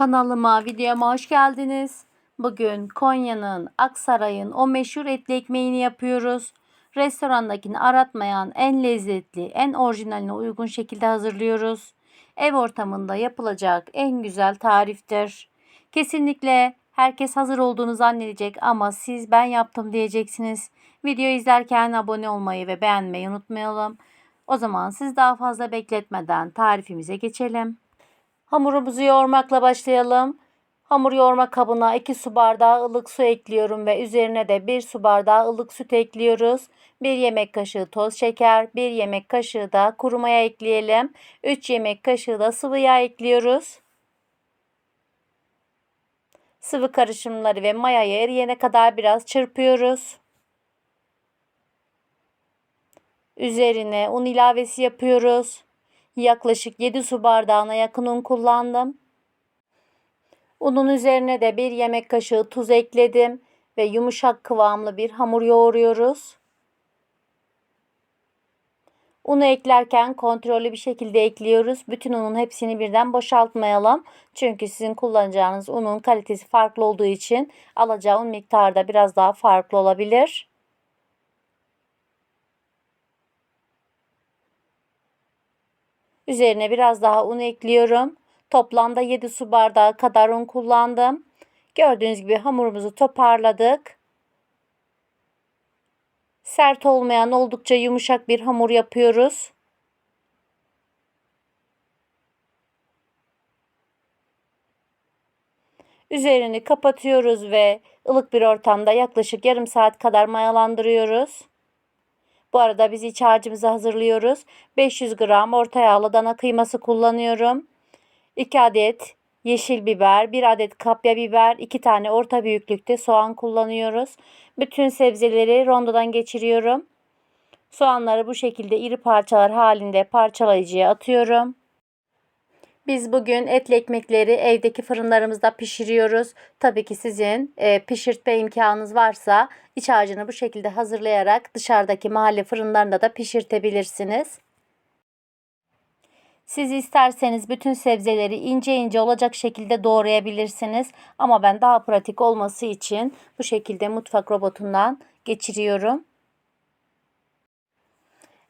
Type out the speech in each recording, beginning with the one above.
Kanalıma, videoma hoş geldiniz. Bugün Konya'nın, Aksaray'ın o meşhur etli ekmeğini yapıyoruz. Restorandakini aratmayan en lezzetli, en orijinaline uygun şekilde hazırlıyoruz. Ev ortamında yapılacak en güzel tariftir. Kesinlikle herkes hazır olduğunu zannedecek ama siz ben yaptım diyeceksiniz. Video izlerken abone olmayı ve beğenmeyi unutmayalım. O zaman siz daha fazla bekletmeden tarifimize geçelim. Hamurumuzu yoğurmakla başlayalım. Hamur yoğurma kabına 2 su bardağı ılık su ekliyorum ve üzerine de 1 su bardağı ılık süt ekliyoruz. 1 yemek kaşığı toz şeker, 1 yemek kaşığı da kuru maya ekleyelim. 3 yemek kaşığı da sıvı yağ ekliyoruz. Sıvı karışımları ve mayayı eriyene kadar biraz çırpıyoruz. Üzerine un ilavesi yapıyoruz. Yaklaşık 7 su bardağına yakın un kullandım. Unun üzerine de bir yemek kaşığı tuz ekledim ve yumuşak kıvamlı bir hamur yoğuruyoruz. Unu eklerken kontrollü bir şekilde ekliyoruz. Bütün unun hepsini birden boşaltmayalım. Çünkü sizin kullanacağınız unun kalitesi farklı olduğu için alacağı un miktarı da biraz daha farklı olabilir. Üzerine biraz daha un ekliyorum. Toplamda 7 su bardağı kadar un kullandım. Gördüğünüz gibi hamurumuzu toparladık. Sert olmayan oldukça yumuşak bir hamur yapıyoruz. Üzerini kapatıyoruz ve ılık bir ortamda yaklaşık yarım saat kadar mayalandırıyoruz. Bu arada biz iç harcımızı hazırlıyoruz. 500 gram orta yağlı dana kıyması kullanıyorum. 2 adet yeşil biber, 1 adet kapya biber, 2 tane orta büyüklükte soğan kullanıyoruz. Bütün sebzeleri rondodan geçiriyorum. Soğanları bu şekilde iri parçalar halinde parçalayıcıya atıyorum. Biz bugün etli ekmekleri evdeki fırınlarımızda pişiriyoruz. Tabii ki sizin e, pişirtme imkanınız varsa iç harcını bu şekilde hazırlayarak dışarıdaki mahalle fırınlarında da pişirtebilirsiniz. Siz isterseniz bütün sebzeleri ince ince olacak şekilde doğrayabilirsiniz. Ama ben daha pratik olması için bu şekilde mutfak robotundan geçiriyorum.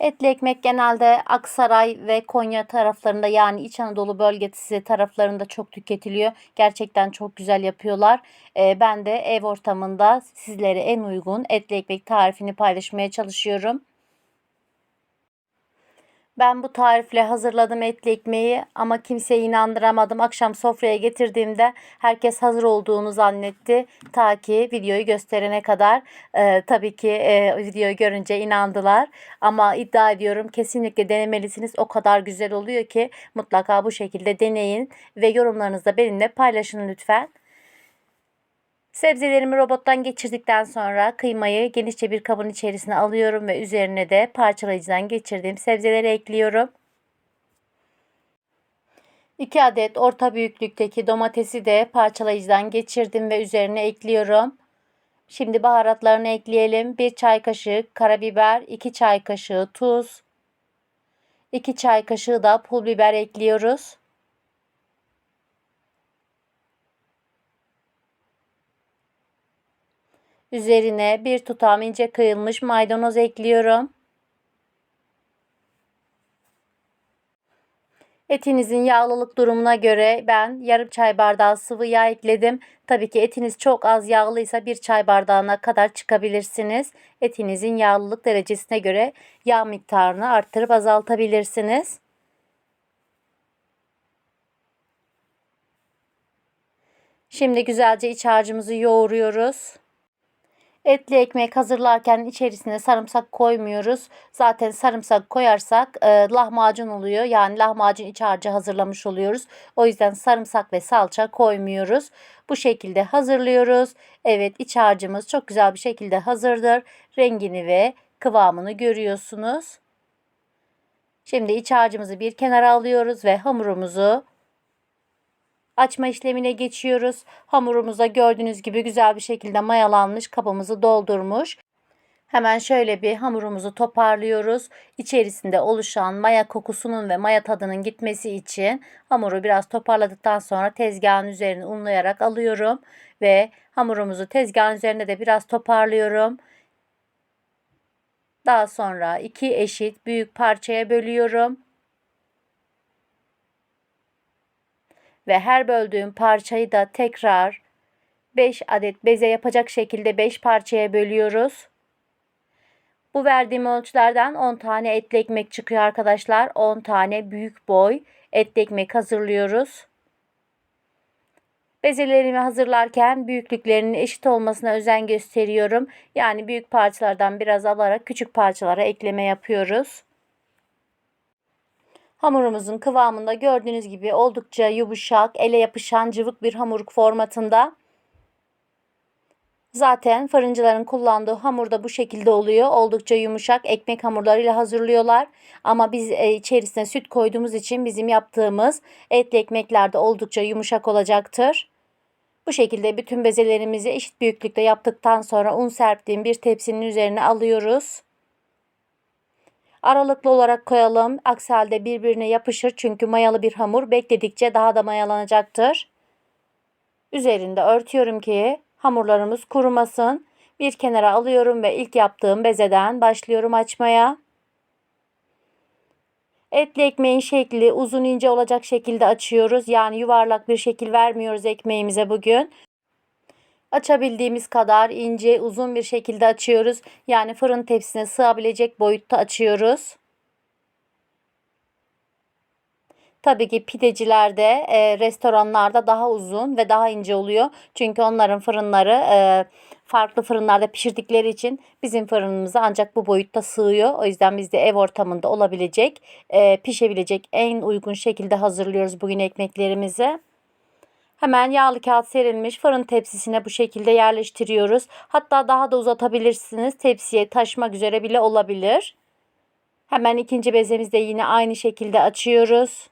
Etli ekmek genelde Aksaray ve Konya taraflarında yani İç Anadolu bölgesi taraflarında çok tüketiliyor. Gerçekten çok güzel yapıyorlar. Ee, ben de ev ortamında sizlere en uygun etli ekmek tarifini paylaşmaya çalışıyorum. Ben bu tarifle hazırladım etli ekmeği ama kimseye inandıramadım. Akşam sofraya getirdiğimde herkes hazır olduğunu zannetti. Ta ki videoyu gösterene kadar e, tabii ki e, videoyu görünce inandılar. Ama iddia ediyorum kesinlikle denemelisiniz. O kadar güzel oluyor ki mutlaka bu şekilde deneyin ve yorumlarınızı da benimle paylaşın lütfen. Sebzelerimi robottan geçirdikten sonra kıymayı genişçe bir kabın içerisine alıyorum ve üzerine de parçalayıcıdan geçirdiğim sebzeleri ekliyorum. 2 adet orta büyüklükteki domatesi de parçalayıcıdan geçirdim ve üzerine ekliyorum. Şimdi baharatlarını ekleyelim. 1 çay kaşığı karabiber, 2 çay kaşığı tuz, 2 çay kaşığı da pul biber ekliyoruz. Üzerine bir tutam ince kıyılmış maydanoz ekliyorum. Etinizin yağlılık durumuna göre ben yarım çay bardağı sıvı yağ ekledim. Tabii ki etiniz çok az yağlıysa bir çay bardağına kadar çıkabilirsiniz. Etinizin yağlılık derecesine göre yağ miktarını arttırıp azaltabilirsiniz. Şimdi güzelce iç harcımızı yoğuruyoruz. Etli ekmek hazırlarken içerisine sarımsak koymuyoruz. Zaten sarımsak koyarsak e, lahmacun oluyor. Yani lahmacun iç harcı hazırlamış oluyoruz. O yüzden sarımsak ve salça koymuyoruz. Bu şekilde hazırlıyoruz. Evet iç harcımız çok güzel bir şekilde hazırdır. Rengini ve kıvamını görüyorsunuz. Şimdi iç harcımızı bir kenara alıyoruz ve hamurumuzu açma işlemine geçiyoruz. Hamurumuza gördüğünüz gibi güzel bir şekilde mayalanmış kabımızı doldurmuş. Hemen şöyle bir hamurumuzu toparlıyoruz. İçerisinde oluşan maya kokusunun ve maya tadının gitmesi için hamuru biraz toparladıktan sonra tezgahın üzerine unlayarak alıyorum ve hamurumuzu tezgahın üzerinde de biraz toparlıyorum. Daha sonra iki eşit büyük parçaya bölüyorum. Ve her böldüğüm parçayı da tekrar 5 adet beze yapacak şekilde 5 parçaya bölüyoruz. Bu verdiğim ölçülerden 10 tane etli ekmek çıkıyor arkadaşlar. 10 tane büyük boy etli ekmek hazırlıyoruz. Bezelerimi hazırlarken büyüklüklerinin eşit olmasına özen gösteriyorum. Yani büyük parçalardan biraz alarak küçük parçalara ekleme yapıyoruz. Hamurumuzun kıvamında gördüğünüz gibi oldukça yumuşak, ele yapışan cıvık bir hamur formatında. Zaten fırıncıların kullandığı hamur da bu şekilde oluyor. Oldukça yumuşak ekmek hamurlarıyla hazırlıyorlar. Ama biz e, içerisine süt koyduğumuz için bizim yaptığımız etli ekmekler de oldukça yumuşak olacaktır. Bu şekilde bütün bezelerimizi eşit büyüklükte yaptıktan sonra un serptiğim bir tepsinin üzerine alıyoruz. Aralıklı olarak koyalım. Aksi halde birbirine yapışır çünkü mayalı bir hamur bekledikçe daha da mayalanacaktır. Üzerinde örtüyorum ki hamurlarımız kurumasın. Bir kenara alıyorum ve ilk yaptığım bezeden başlıyorum açmaya. Etli ekmeğin şekli uzun ince olacak şekilde açıyoruz. Yani yuvarlak bir şekil vermiyoruz ekmeğimize bugün. Açabildiğimiz kadar ince uzun bir şekilde açıyoruz. Yani fırın tepsisine sığabilecek boyutta açıyoruz. Tabii ki pidecilerde, e, restoranlarda daha uzun ve daha ince oluyor. Çünkü onların fırınları e, farklı fırınlarda pişirdikleri için bizim fırınımıza ancak bu boyutta sığıyor. O yüzden biz de ev ortamında olabilecek, e, pişebilecek en uygun şekilde hazırlıyoruz bugün ekmeklerimizi. Hemen yağlı kağıt serilmiş fırın tepsisine bu şekilde yerleştiriyoruz. Hatta daha da uzatabilirsiniz. Tepsiye taşmak üzere bile olabilir. Hemen ikinci bezemizi de yine aynı şekilde açıyoruz.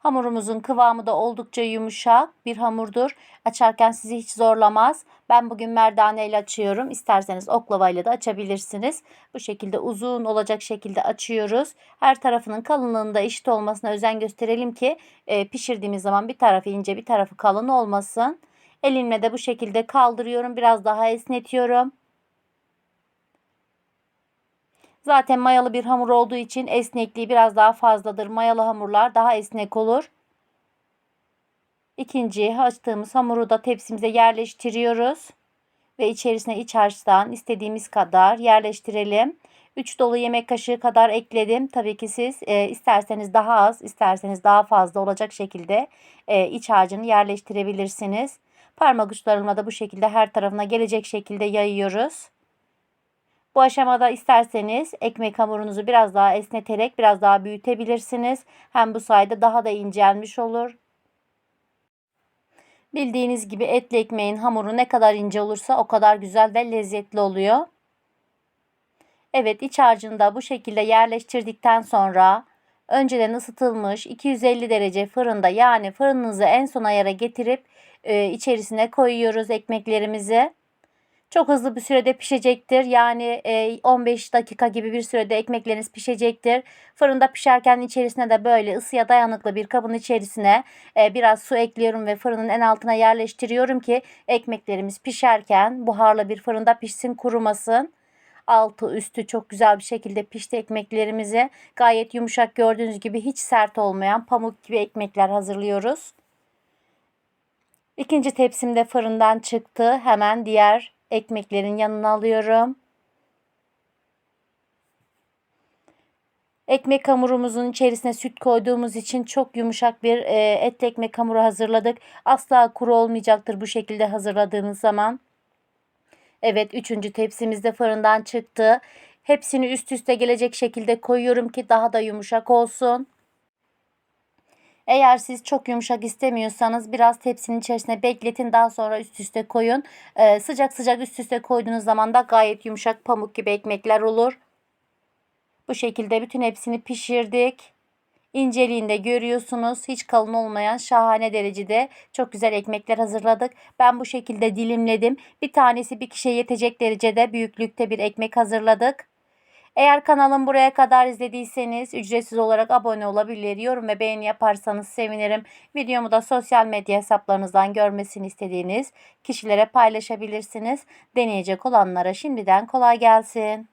Hamurumuzun kıvamı da oldukça yumuşak bir hamurdur. Açarken sizi hiç zorlamaz. Ben bugün merdane ile açıyorum. İsterseniz oklava ile de açabilirsiniz. Bu şekilde uzun olacak şekilde açıyoruz. Her tarafının kalınlığında eşit olmasına özen gösterelim ki e, pişirdiğimiz zaman bir tarafı ince bir tarafı kalın olmasın. Elimle de bu şekilde kaldırıyorum. Biraz daha esnetiyorum. Zaten mayalı bir hamur olduğu için esnekliği biraz daha fazladır. Mayalı hamurlar daha esnek olur. İkinci açtığımız hamuru da tepsimize yerleştiriyoruz. Ve içerisine iç harçtan istediğimiz kadar yerleştirelim. 3 dolu yemek kaşığı kadar ekledim. Tabii ki siz e, isterseniz daha az, isterseniz daha fazla olacak şekilde e, iç harcını yerleştirebilirsiniz. Parmak uçlarımla da bu şekilde her tarafına gelecek şekilde yayıyoruz. Bu aşamada isterseniz ekmek hamurunuzu biraz daha esneterek biraz daha büyütebilirsiniz. Hem bu sayede daha da incelmiş olur. Bildiğiniz gibi etli ekmeğin hamuru ne kadar ince olursa o kadar güzel ve lezzetli oluyor. Evet iç harcını da bu şekilde yerleştirdikten sonra önceden ısıtılmış 250 derece fırında yani fırınınızı en son ayara getirip e, içerisine koyuyoruz ekmeklerimizi. Çok hızlı bir sürede pişecektir. Yani 15 e, dakika gibi bir sürede ekmekleriniz pişecektir. Fırında pişerken içerisine de böyle ısıya dayanıklı bir kabın içerisine e, biraz su ekliyorum ve fırının en altına yerleştiriyorum ki ekmeklerimiz pişerken buharlı bir fırında pişsin kurumasın. Altı üstü çok güzel bir şekilde pişti ekmeklerimizi. Gayet yumuşak gördüğünüz gibi hiç sert olmayan pamuk gibi ekmekler hazırlıyoruz. İkinci tepsim de fırından çıktı. Hemen diğer ekmeklerin yanına alıyorum. Ekmek hamurumuzun içerisine süt koyduğumuz için çok yumuşak bir e, etli ekmek hamuru hazırladık. Asla kuru olmayacaktır bu şekilde hazırladığınız zaman. Evet üçüncü tepsimiz de fırından çıktı. Hepsini üst üste gelecek şekilde koyuyorum ki daha da yumuşak olsun. Eğer siz çok yumuşak istemiyorsanız biraz tepsinin içerisine bekletin daha sonra üst üste koyun. Ee, sıcak sıcak üst üste koyduğunuz zaman da gayet yumuşak pamuk gibi ekmekler olur. Bu şekilde bütün hepsini pişirdik. İnceliğinde görüyorsunuz. Hiç kalın olmayan şahane derecede çok güzel ekmekler hazırladık. Ben bu şekilde dilimledim. Bir tanesi bir kişiye yetecek derecede büyüklükte bir ekmek hazırladık. Eğer kanalım buraya kadar izlediyseniz ücretsiz olarak abone olabilir, yorum ve beğeni yaparsanız sevinirim. Videomu da sosyal medya hesaplarınızdan görmesini istediğiniz kişilere paylaşabilirsiniz. Deneyecek olanlara şimdiden kolay gelsin.